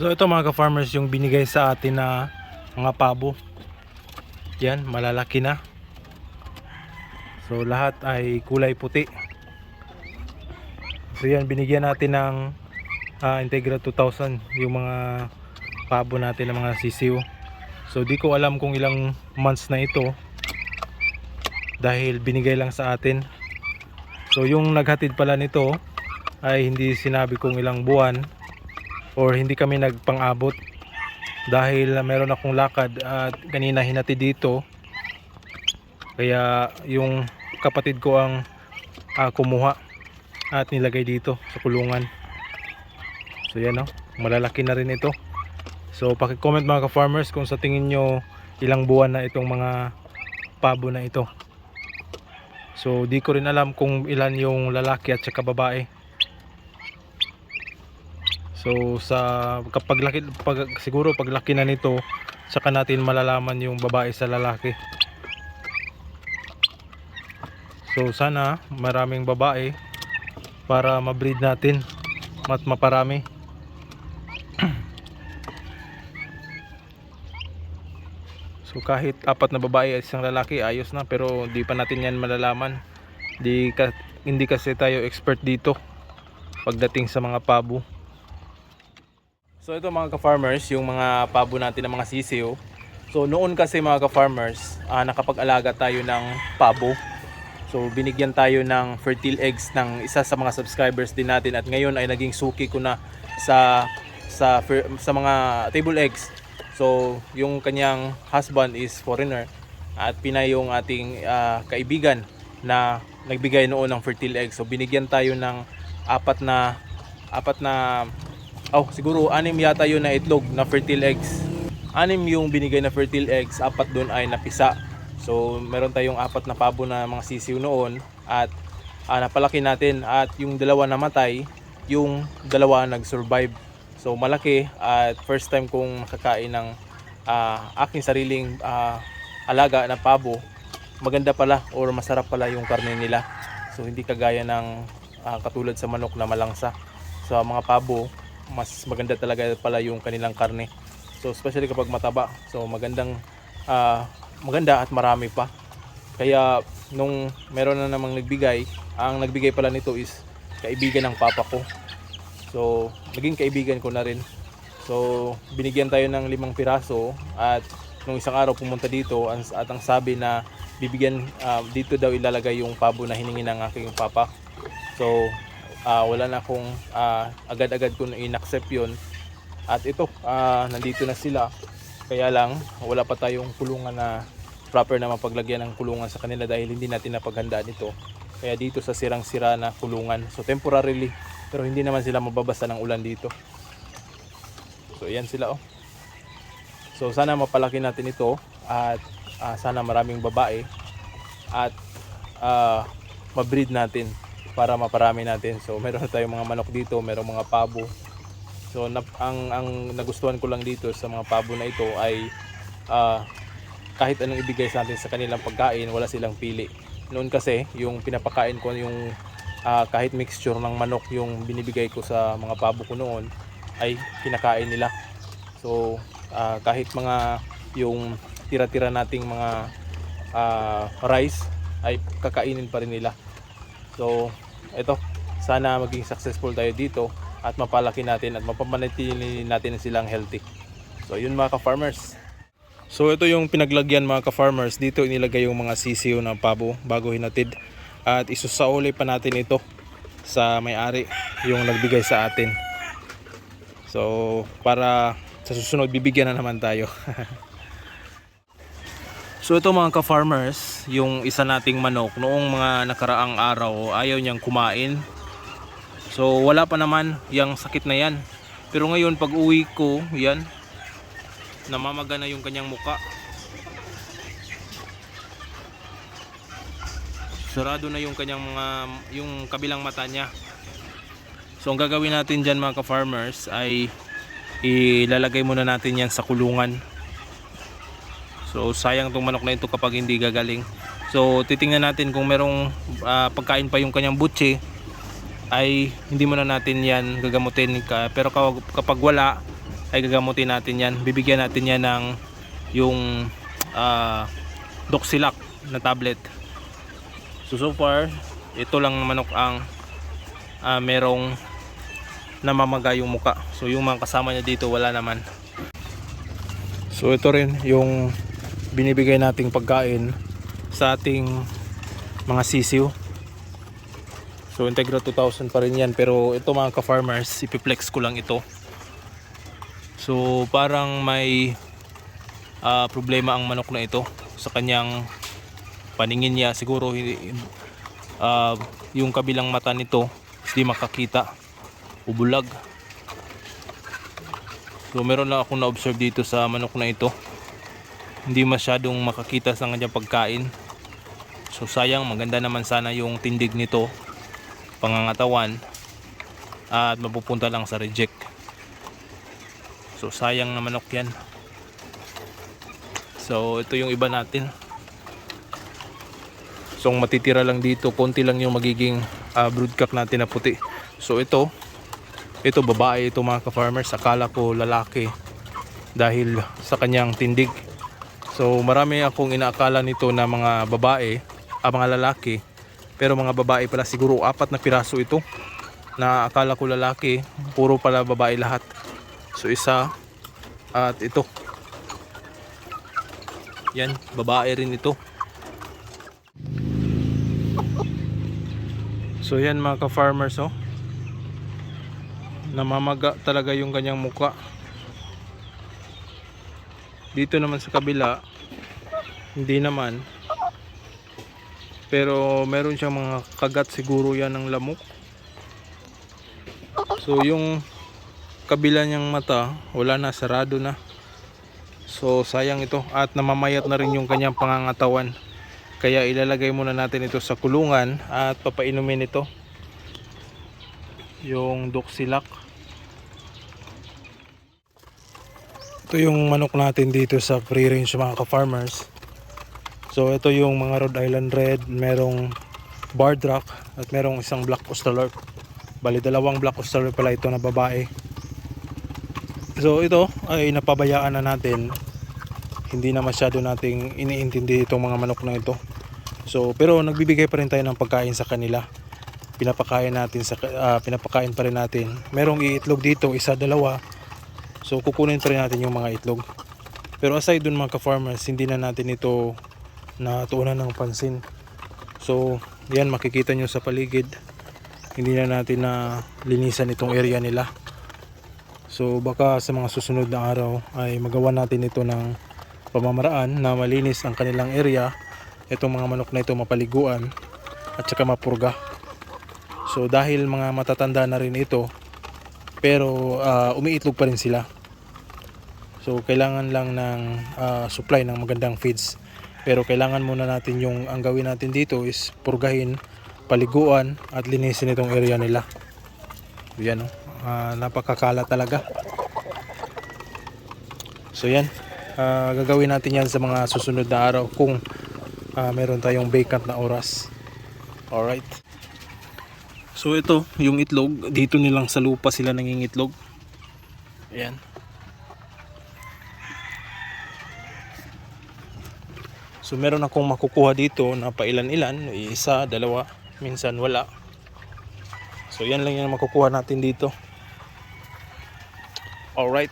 So ito mga ka-farmers yung binigay sa atin na mga pabo. Yan, malalaki na. So lahat ay kulay puti. So yan, binigyan natin ng ah, Integra 2000 yung mga pabo natin ng mga sisiw. So di ko alam kung ilang months na ito dahil binigay lang sa atin. So yung naghatid pala nito ay hindi sinabi kung ilang buwan or hindi kami nagpang-abot dahil meron akong lakad at kanina hinati dito. Kaya yung kapatid ko ang ah, kumuha at nilagay dito sa kulungan. So yan o malalaki na rin ito. So paki-comment mga ka-farmers kung sa tingin nyo ilang buwan na itong mga pabo na ito. So di ko rin alam kung ilan yung lalaki at saka babae So sa kapag laki pag, siguro pag laki na nito saka natin malalaman yung babae sa lalaki. So sana maraming babae para ma-breed natin at maparami. so kahit apat na babae at isang lalaki ayos na pero di pa natin yan malalaman. Di ka, hindi kasi tayo expert dito pagdating sa mga pabo. So ito mga ka-farmers, yung mga pabo natin ng mga sisiw. So noon kasi mga ka-farmers, ah, nakapag-alaga tayo ng pabo. So binigyan tayo ng fertile eggs ng isa sa mga subscribers din natin at ngayon ay naging suki ko na sa sa sa mga table eggs. So yung kanyang husband is foreigner at Pinay yung ating ah, kaibigan na nagbigay noon ng fertile eggs. So binigyan tayo ng apat na apat na Oh, siguro anim yata yun na itlog na fertile eggs. Anim yung binigay na fertile eggs, apat doon ay napisa. So, meron tayong apat na pabo na mga sisiw noon at ah, napalaki natin at yung dalawa namatay, yung dalawa nag-survive. So, malaki at first time kong nakakain ng ah, aking sariling ah, alaga na pabo. Maganda pala or masarap pala yung karne nila. So, hindi kagaya ng ah, katulad sa manok na malangsa. Sa mga pabo, mas maganda talaga pala yung kanilang karne. So especially kapag mataba. So magandang ah, maganda at marami pa. Kaya nung meron na namang nagbigay, ang nagbigay pala nito is kaibigan ng papa ko. So naging kaibigan ko na rin. So binigyan tayo ng limang piraso at nung isang araw pumunta dito at ang sabi na bibigyan ah, dito daw ilalagay yung pabo na hiningi ng aking papa. So ah, wala na akong ah, agad-agad ko in-accept yun. At ito ah, nandito na sila. Kaya lang wala pa tayong kulungan na proper na mapaglagyan ng kulungan sa kanila dahil hindi natin napaghandaan ito kaya dito sa sirang sira na kulungan. So temporarily pero hindi naman sila mababasa ng ulan dito. So yan sila oh. So sana mapalaki natin ito at ah, sana maraming babae at ah, ma-breed natin para maparami natin. So meron na tayong mga manok dito, meron mga pabo. So nap, ang ang nagustuhan ko lang dito sa mga pabo na ito ay ah, kahit anong ibigay sa atin sa kanilang pagkain, wala silang pili. Noon kasi yung pinapakain ko yung ah, kahit mixture ng manok yung binibigay ko sa mga pabo ko noon ay kinakain nila. So ah, kahit mga yung tira-tira nating mga ah, rice ay kakainin pa rin nila. So, ito, sana maging successful tayo dito at mapalaki natin at mapamanatili natin silang healthy. So, yun mga ka-farmers. So, ito yung pinaglagyan mga ka-farmers. Dito inilagay yung mga sisiyo ng pabo bago hinatid. At isusauli pa natin ito sa may-ari yung nagbigay sa atin. So, para sa susunod bibigyan na naman tayo. So ito mga ka-farmers, yung isa nating manok noong mga nakaraang araw ayaw niyang kumain. So wala pa naman yung sakit na yan. Pero ngayon pag uwi ko, yan, namamaga na yung kanyang muka. Sarado na yung kanyang mga, yung kabilang mata niya. So ang gagawin natin dyan mga ka-farmers ay ilalagay muna natin yan sa kulungan. So sayang tong manok na ito kapag hindi gagaling. So titingnan natin kung merong ah, pagkain pa yung kanyang butche ay hindi muna natin yan gagamutin Ka- pero kapag, wala ay gagamutin natin yan. Bibigyan natin yan ng yung ah, Doxilac na tablet. So so far, ito lang manok ang ah, merong namamaga yung muka. So yung mga kasama niya dito wala naman. So ito rin yung binibigay nating pagkain sa ating mga sisiw. So Integra 2000 pa rin yan. Pero ito mga ka-farmers, ipiplex ko lang ito. So parang may ah, problema ang manok na ito sa kanyang paningin niya. Siguro ah, yung kabilang mata nito hindi makakita. Ubulag. So meron lang ako na-observe dito sa manok na ito hindi masyadong makakita sa kanyang pagkain so sayang maganda naman sana yung tindig nito pangangatawan at mapupunta lang sa reject so sayang na manok yan so ito yung iba natin So matitira lang dito, konti lang yung magiging uh, broodcock natin na puti. So ito, ito babae ito mga ka-farmers. Akala ko lalaki dahil sa kanyang tindig. So marami akong inaakala nito na mga babae, ah, mga lalaki. Pero mga babae pala siguro apat na piraso ito. Na akala ko lalaki, puro pala babae lahat. So isa at ito. Yan, babae rin ito. So yan mga ka-farmers oh. Namamaga talaga yung kanyang muka. Dito naman sa kabila hindi naman. Pero meron siyang mga kagat siguro yan ng lamok. So yung kabila niyang mata wala na sarado na. So sayang ito at namamayat na rin yung kanyang pangangatawan. Kaya ilalagay muna natin ito sa kulungan at papainumin ito. Yung Doxilac. Ito yung manok natin dito sa free range mga ka-farmers. So ito yung mga Rhode Island Red, merong Barred Rock at merong isang Black Australorp. Bali dalawang Black Australorp pala ito na babae. So ito ay napabayaan na natin hindi na masyado nating iniintindi itong mga manok na ito. So, pero nagbibigay pa rin tayo ng pagkain sa kanila. Pinapakain natin sa ah, pinapakain pa rin natin. Merong iitlog dito, isa, dalawa. So, kukunin pa rin natin yung mga itlog. Pero aside dun mga ka-farmers, hindi na natin ito natuunan ng pansin. So, yan makikita nyo sa paligid. Hindi na natin na linisan itong area nila. So, baka sa mga susunod na araw ay magawa natin ito ng pamamaraan na malinis ang kanilang area itong mga manok na ito mapaliguan at saka mapurga so dahil mga matatanda na rin ito pero ah, umiitlog pa rin sila so kailangan lang ng ah, supply ng magandang feeds pero kailangan muna natin yung ang gawin natin dito is purgahin paliguan at linisin itong area nila yan oh. Ah, napakakala talaga so yan Ah, gagawin natin yan sa mga susunod na araw kung ah, meron tayong vacant na oras. Alright. So ito, yung itlog, dito nilang sa lupa sila nangingitlog. Ayan. So meron akong makukuha dito na pailan-ilan, isa, dalawa, minsan wala. So yan lang yung makukuha natin dito. Alright.